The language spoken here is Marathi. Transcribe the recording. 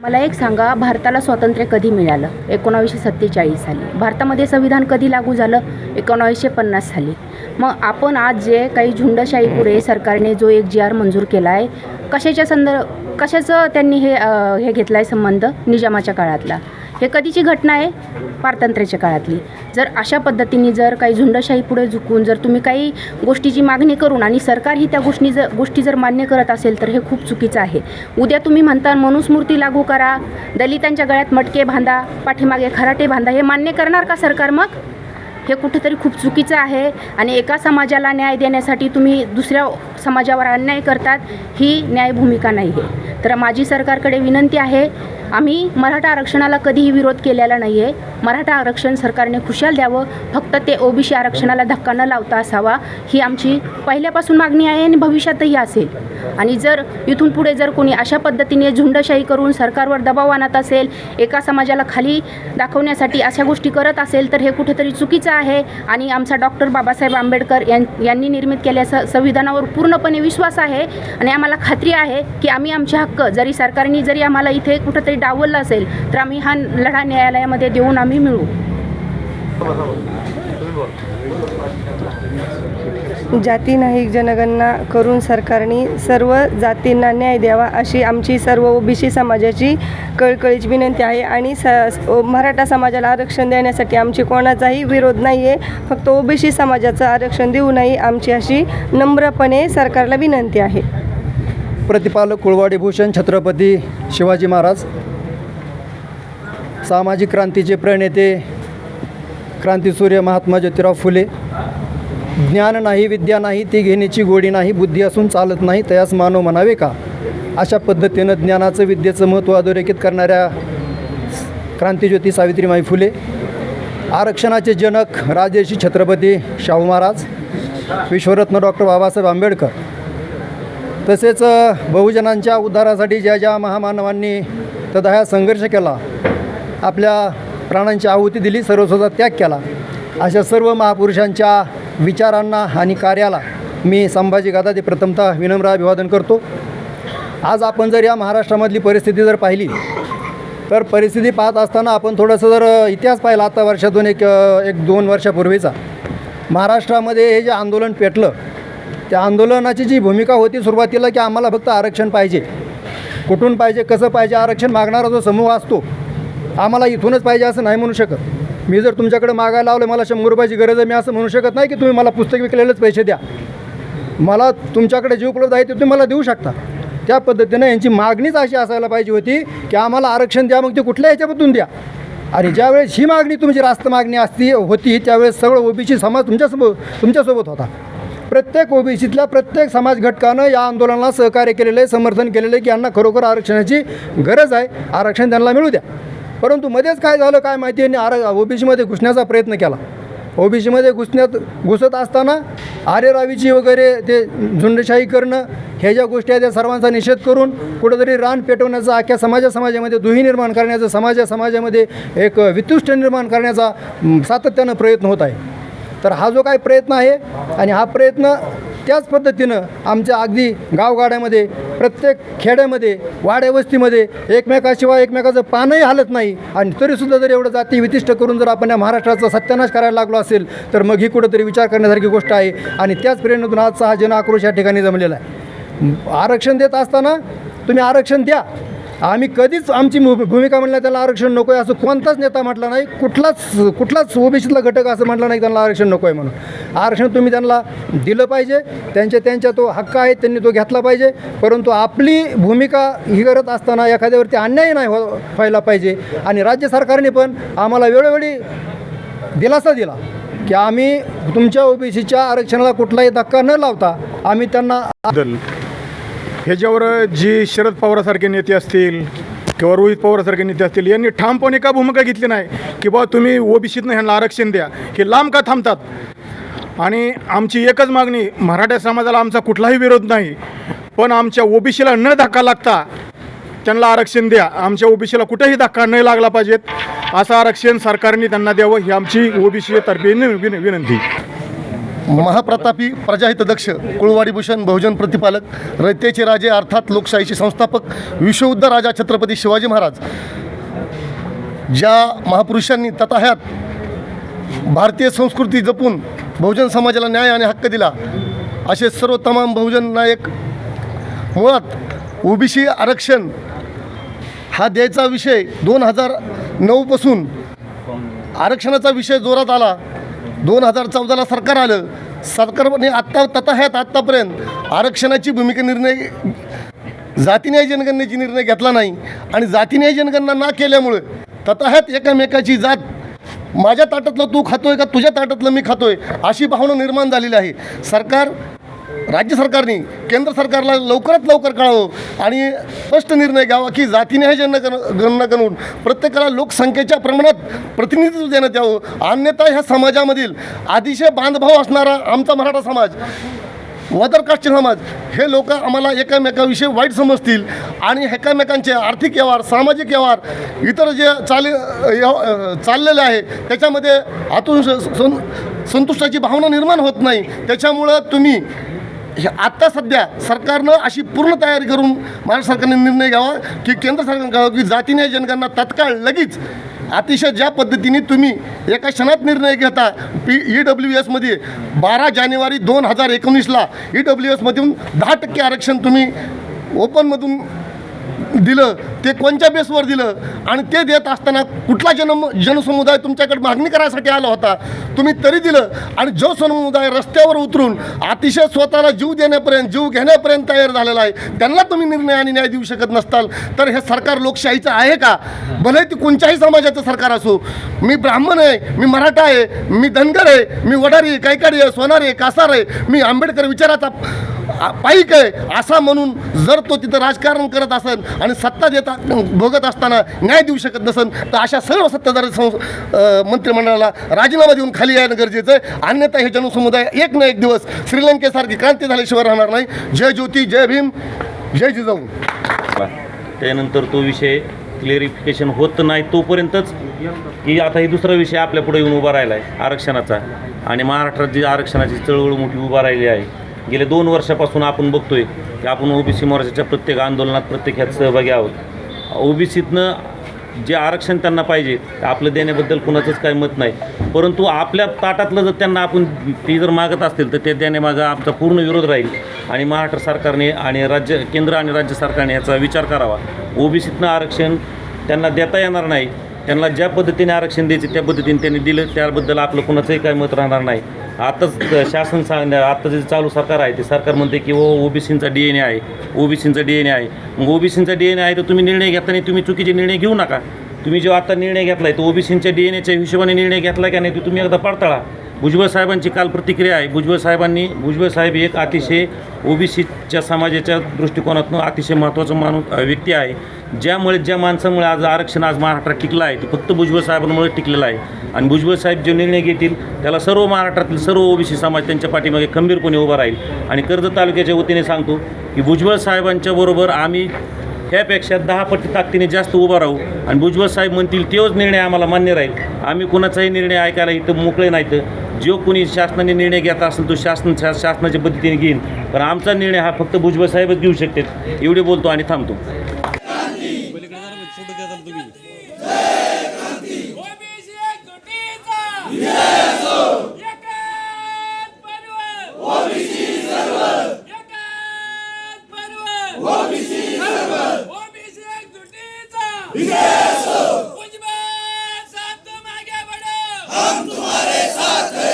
मला एक सांगा भारताला स्वातंत्र्य कधी मिळालं? एकोणावीसशे सत्तेचाळीस साली. भारतामध्ये संविधान कधी लागू झालं? एकोणावीसशे पन्नास साली. मग आपण आज जे काही झुंडशाहीपुढे सरकारने जो एक जी आर मंजूर केला आहे कशाच्या संदर्भ कशाचं त्यांनी हे हे घेतलं आहे संबंध निजामाच्या काळातला? हे कधीची घटना आहे? पारतंत्र्याच्या काळातली. जर अशा पद्धतीने जर काही झुंडशाही पुढे झुकून जर तुम्ही काही गोष्टीची मागणी करून आणि सरकार ही त्या गोष्टी जर गोष्टी जर मान्य करत असेल तर हे खूप चुकीचं आहे. उद्या तुम्ही म्हणता मनुस्मृती लागू करा दलितांच्या गळ्यात मटके बांधा पाठीमागे खराटे बांधा हे मान्य करणार का सरकार मग? हे कुठेतरी खूप चुकीचं आहे आणि एका समाजाला न्याय देण्यासाठी तुम्ही दुसऱ्या समाजावर अन्याय करतात ही न्यायभूमिका नाही आहे. तर माझी सरकारकडे विनंती आहे आम्ही मराठा आरक्षणाला कधीही विरोध केलेला नाही आहे मराठा आरक्षण सरकारने खुशाल द्यावं. फक्त ते ओबीसी आरक्षणाला धक्का न लावता असावा ही आमची पहिल्यापासून मागणी आहे आणि भविष्यातही असेल. आणि जर इथून पुढे जर कोणी अशा पद्धतीने झुंडशाही करून सरकारवर दबाव आणत असेल एका समाजाला खाली दाखवण्यासाठी अशा गोष्टी करत असेल तर हे कुठेतरी चुकीचं आहे. आणि आमचा डॉक्टर बाबासाहेब आंबेडकर यां यांनी निर्मित केल्या स संविधानावर पूर्णपणे विश्वास आहे. आणि आम्हाला खात्री आहे की आम्ही आमचे हक्क जरी सरकारने जरी आम्हाला इथे कुठंतरी डावललं असेल तर आम्ही हा लढा न्यायालयामध्ये देऊन आम्ही मिळू. जाती नाही जनगणना करून सरकारने सर्व जातींना न्याय द्यावा अशी आमची सर्व ओबीसी समाजाची कळकळीची विनंती आहे आणि स मराठा समाजाला आरक्षण देण्यासाठी आमची कोणाचाही विरोध नाही आहे फक्त ओबीसी समाजाचं आरक्षण देऊ नये आमची अशी नम्रपणे सरकारला विनंती आहे. प्रतिपालक कुळवाडी भूषण छत्रपती शिवाजी महाराज. सामाजिक क्रांतीचे प्रणेते क्रांतीसूर्य महात्मा ज्योतिराव फुले. ज्ञान नाही विद्या नाही ती घेण्याची गोडी नाही बुद्धी असून चालत नाही तयास मानव म्हणावे का? अशा पद्धतीनं ज्ञानाचं विद्येचं महत्त्व अधोरेखित करणाऱ्या क्रांतीज्योती सावित्रीमाई फुले आरक्षणाचे जनक राजर्षी छत्रपती शाहू महाराज विश्वरत्न डॉक्टर बाबासाहेब आंबेडकर. तसेच बहुजनांच्या उद्धारासाठी ज्या ज्या महामानवांनी तदहा संघर्ष केला आपल्या प्राणांची आहुती दिली सर्वस्वचा त्याग केला अशा सर्व महापुरुषांच्या विचारांना आणि कार्याला मी संभाजी गादाते प्रथमतः विनम्र अभिवादन करतो. आज आपण जर या महाराष्ट्रामधली परिस्थिती जर पाहिली तर परिस्थिती पाहत असताना आपण थोडंसं जर इतिहास पाहिला आता वर्षातून एक एक दोन वर्षापूर्वीचा. महाराष्ट्रामध्ये हे जे आंदोलन पेटलं त्या आंदोलनाची जी भूमिका होती सुरुवातीला की आम्हाला फक्त आरक्षण पाहिजे. कुठून पाहिजे कसं पाहिजे आरक्षण मागणारा जो समूह असतो आम्हाला इथूनच पाहिजे असं नाही म्हणू शकत. मी जर तुमच्याकडे मागायला लावलं मला शंभर रुपयाची गरज आहे मी असं म्हणू शकत नाही की तुम्ही मला पुस्तक विकलेलेच पैसे द्या. मला तुमच्याकडे जे उपलब्ध आहे ते तुम्ही मला देऊ शकता. त्या पद्धतीनं यांची मागणीच अशी असायला पाहिजे होती की आम्हाला आरक्षण द्या मग ते कुठल्या ह्याच्यामधून द्या. आणि ज्यावेळेस ही मागणी तुमची रास्त मागणी असती होती त्यावेळेस सगळं ओबीसी समाज तुमच्यासोबत तुमच्यासोबत होता. प्रत्येक ओबीसीतल्या प्रत्येक समाज घटकानं या आंदोलनाला सहकार्य केलेलं आहे समर्थन केलेलं आहे की यांना खरोखर आरक्षणाची गरज आहे. आरक्षण त्यांना मिळू द्या. परंतु मध्येच काय झालं काय माहिती यांनी आर ओबीसीमध्ये घुसण्याचा प्रयत्न केला. ओबीसीमध्ये घुसण्यात घुसत असताना आरेरावीची वगैरे ते झुंडशाही करणं ह्या ज्या गोष्टी आहेत त्या सर्वांचा निषेध करून कुठंतरी रान पेटवण्याचा अख्ख्या समाजा समाजामध्ये दुही निर्माण करण्याचा समाजा समाजामध्ये एक वितुष्ट निर्माण करण्याचा सातत्यानं प्रयत्न होत आहे. तर हा जो काय प्रयत्न आहे आणि हा प्रयत्न त्याच पद्धतीनं आमच्या अगदी गावगाड्यामध्ये प्रत्येक खेड्यामध्ये वाड्यावस्तीमध्ये एकमेकाशिवाय एकमेकाचं पानही हालत नाही. आणि तरीसुद्धा जर एवढं जाती वितिष्ट करून जर आपण या महाराष्ट्राचा सत्यानाश करायला लागलो असेल तर मग ही कुठंतरी विचार करण्यासारखी गोष्ट आहे. आणि त्याच प्रेरणेतून आजचा हा जन आक्रोश या ठिकाणी जमलेला आहे. आरक्षण देत असताना तुम्ही आरक्षण द्या. आम्ही कधीच आमची भू- भूमिका म्हणलं त्याला आरक्षण नको आहे असं कोणताच नेता म्हटला नाही. कुठलाच कुठलाच ओबीसीतला घटक असं म्हटलं नाही त्यांना आरक्षण नको आहे म्हणून. आरक्षण तुम्ही त्यांना दिलं पाहिजे. त्यांच्या त्यांच्या तो हक्क आहे त्यांनी तो घेतला पाहिजे. परंतु आपली भूमिका ही करत असताना एखाद्यावरती अन्याय नाही हो व्हायला पाहिजे. आणि राज्य सरकारने पण आम्हाला वेळोवेळी दिलासा दिला की आम्ही तुमच्या ओबीसीच्या आरक्षणाला कुठलाही धक्का न लावता आम्ही त्यांना बद्दल ह्याच्यावर जी शरद पवारासारखे नेते असतील किंवा रोहित पवारासारखे नेते असतील यांनी ठामपणे का भूमिका घेतली नाही? की बा तुम्ही ओबीसीतनं ह्यांना आरक्षण द्या. हे लांब का थांबतात? आणि आमची एकच मागणी मराठा समाजाला आमचा कुठलाही विरोध नाही पण आमच्या ओबीसीला न धक्का लागता त्यांना आरक्षण द्या. आमच्या ओबीसीला कुठेही धक्का न लागला पाहिजेत असं आरक्षण सरकारने त्यांना द्यावं ही आमची ओबीसी तर्फे विन- विनंती. महाप्रतापी प्रजाहितदक्ष कुळवाडी भूषण बहुजन प्रतिपालक रयतेचे राजे अर्थात लोकशाहीचे संस्थापक विश्वयुद्ध राजा छत्रपती शिवाजी महाराज. ज्या महापुरुषांनी तथाह्यात भारतीय संस्कृती जपून बहुजन समाजाला न्याय आणि हक्क दिला. असे सर्व तमाम बहुजन नायक मुळात ओबीसी आरक्षण हा द्यायचा विषय दोन हजार नऊपासून आरक्षणाचा विषय जोरात आला. दोन हजार चौदाला सरकार आलं. सरकारने आत्ता तथाह्यात आत्तापर्यंत आरक्षणाची भूमिका निर्णय जातीन्याय जनगणनेची निर्णय घेतला नाही. आणि जातीन्याय जनगणना ना केल्यामुळे तथाह्यात एकामेकाची जात माझ्या ताटातलं तू खातोय का तुझ्या ताटातलं मी खातोय? अशी भावना निर्माण झालेली आहे. सरकार राज्य सरकारने केंद्र सरकारला लवकरात लवकर कळावं आणि स्पष्ट निर्णय घ्यावा की जातीने जनगण गणना करून प्रत्येकाला लोकसंख्येच्या प्रमाणात प्रतिनिधित्व देण्यात यावं. अन्यथा ह्या समाजामधील अतिशय बांधभाव असणारा आमचा मराठा समाज वदर कास्ट समाज हे लोक आम्हाला एकामेकाविषयी वाईट समजतील आणि एकामेकांचे आर्थिक व्यवहार सामाजिक व्यवहार इतर जे चाले चाललेले आहे त्याच्यामध्ये आतून सं संतुष्टाची भावना निर्माण होत नाही. त्याच्यामुळं तुम्ही हे आत्ता सध्या सरकारनं अशी पूर्ण तयारी करून महाराष्ट्र सरकारने निर्णय घ्यावा की केंद्र सरकारने घ्यावा की जातीने जनगणना तत्काळ लगेच अतिशय ज्या पद्धतीने तुम्ही एका क्षणात निर्णय घेता पी ई डब्ल्यू एसमध्ये बारा जानेवारी दोन हजार एकोणीसला ई डब्ल्यू एसमधून दहा टक्के आरक्षण तुम्ही ओपनमधून दिलं ते कोणत्या बेसवर दिलं? आणि ते देत असताना कुठला जन जनसमुदाय तुमच्याकडे मागणी करायसाठी आला होता? तुम्ही तरी दिलं. आणि जो समुदाय रस्त्यावर उतरून अतिशय स्वतःला जीव देण्यापर्यंत जीव घेण्यापर्यंत तयार झालेला आहे त्यांना तुम्ही निर्णय आणि न्याय देऊ शकत नसताल. तर हे सरकार लोकशाहीचं आहे का? भले ती कोणत्याही समाजाचं सरकार असो. मी ब्राह्मण आहे मी मराठा आहे मी धनगर आहे मी वडारी आहे कैकाडी आहे सोनारी आहे कासार आहे मी आंबेडकर विचाराचा पाईक आहे असा म्हणून जर तो तिथं राजकारण करत असेल आणि सत्ता देता भोगत असताना न्याय देऊ शकत नसेल तर अशा सर्व सत्ताधारी संस मंत्रिमंडळाला राजीनामा देऊन खाली येणं गरजेचं आहे. अन्यथा हे जनसमुदाय एक ना एक दिवस श्रीलंकेसारखी क्रांती झाल्याशिवाय राहणार नाही. जय ज्योती जय भीम जय जिजाऊ. त्यानंतर तो विषय क्लिअरिफिकेशन होत नाही तोपर्यंतच की आता हे दुसरा विषय आपल्या पुढे येऊन उभा राहिला आहे आरक्षणाचा. आणि महाराष्ट्रात जी आरक्षणाची चळवळ मोठी उभा राहिली आहे गेल्या दोन वर्षापासून आपण बघतोय की आपण ओबीसी मोर्चाच्या प्रत्येक आंदोलनात प्रत्येक ह्यात सहभागी आहोत. ओबीसीतनं जे आरक्षण त्यांना पाहिजे ते आपलं देण्याबद्दल कुणाचंच काही मत नाही. परंतु आपल्या ताटातलं जर त्यांना आपण ती जर मागत असतील तर ते देण्यामागं आमचा पूर्ण विरोध राहील. आणि महाराष्ट्र सरकारने आणि राज्य केंद्र आणि राज्य सरकारने याचा विचार करावा. ओबीसीतनं आरक्षण त्यांना देता येणार नाही. त्यांना ज्या पद्धतीने आरक्षण द्यायचे त्या पद्धतीने त्यांनी दिलं त्याबद्दल आपलं कुणाचंही काय मत राहणार नाही. आताच शासन सांग आता जे चालू सरकार आहे ते सरकार म्हणते की ओ ओबीसींचा डी एन ए आहे ओबीसींचा डी एन ए आहे. मग ओबीसींचा डी एन ए आहे तर तुम्ही निर्णय घेताना तुम्ही चुकीचे निर्णय घेऊ नका. तुम्ही जो आता निर्णय घेतला आहे तो ओबीसींच्या डी एन एच्या हिशोबाने निर्णय घेतला का नाही तो तुम्ही एकदा पडताळा. भुजबळ साहेबांची काल प्रतिक्रिया आहे. भुजबळ साहेबांनी भुजबळ साहेब एक अतिशय ओबीसीच्या समाजाच्या दृष्टिकोनातून अतिशय महत्त्वाचा माणूस व्यक्ती आहे. ज्यामुळे ज्या माणसामुळे आज आरक्षण आज महाराष्ट्रात टिकलं आहे ते फक्त भुजबळ साहेबांमुळे टिकलेलं आहे. आणि भुजबळ साहेब जे निर्णय घेतील त्याला सर्व महाराष्ट्रातील सर्व ओबीसी समाज त्यांच्या पाठीमागे खंबीरपणे उभा राहील. आणि कर्जत तालुक्याच्या वतीने सांगतो की भुजबळ साहेबांच्या बरोबर आम्ही ह्यापेक्षा दहा पट्टी ताकदीने जास्त उभा राहू. आणि भुजबळ साहेब म्हणतील तोच निर्णय आम्हाला मान्य राहील. आम्ही कुणाचाही निर्णय ऐकायला इथं मोकळे नाहीत. जो कोणी शासनाने निर्णय घेत असेल तो शासन शा- शासनाच्या पद्धतीने घेईन. पण आमचा निर्णय हा फक्त भुजबळ साहेबच घेऊ शकतात एवढे बोलतो आणि थांबतो. हम तुम्हारे साथ हैं